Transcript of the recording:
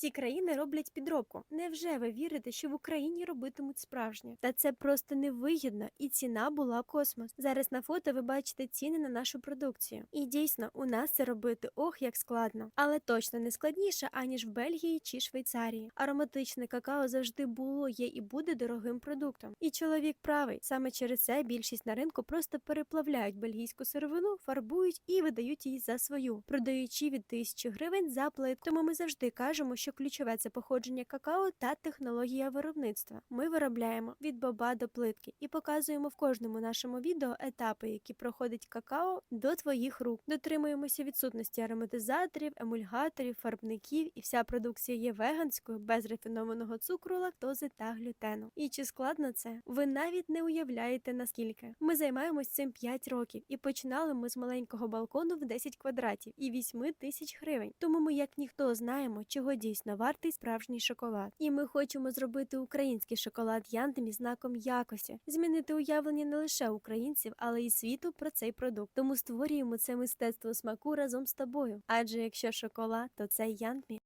Всі країни роблять підробку. Невже ви вірите, що в Україні робитимуть справжнє? Та це просто невигідно, і ціна була космос. Зараз на фото ви бачите ціни на нашу продукцію. І дійсно, у нас це робити ох як складно, але точно не складніше аніж в Бельгії чи Швейцарії. Ароматичне какао завжди було, є і буде дорогим продуктом. І чоловік правий. Саме через це більшість на ринку просто переплавляють бельгійську сировину, фарбують і видають її за свою, продаючи від тисячі гривень за плит. Тому ми завжди кажемо, що ключове це походження какао та технологія виробництва. Ми виробляємо від боба до плитки і показуємо в кожному нашому відео етапи, які проходить какао до твоїх рук. Дотримуємося відсутності ароматизаторів, емульгаторів, фарбників, і вся продукція є веганською, без рафінованого цукру, лактози та глютену. І чи складно це? Ви навіть не уявляєте наскільки. Ми займаємось цим 5 років, і починали ми з маленького балкону в 10 квадратів і 8 тисяч гривень. Тому ми, як ніхто, знаємо, чого дійсно вартий справжній шоколад. І ми хочемо зробити український шоколад Яндемі знаком якості, змінити уявлення не лише українців, але й світу про цей продукт. Тому створюємо це мистецтво смаку разом з тобою. Адже якщо шоколад, то це Янтмі.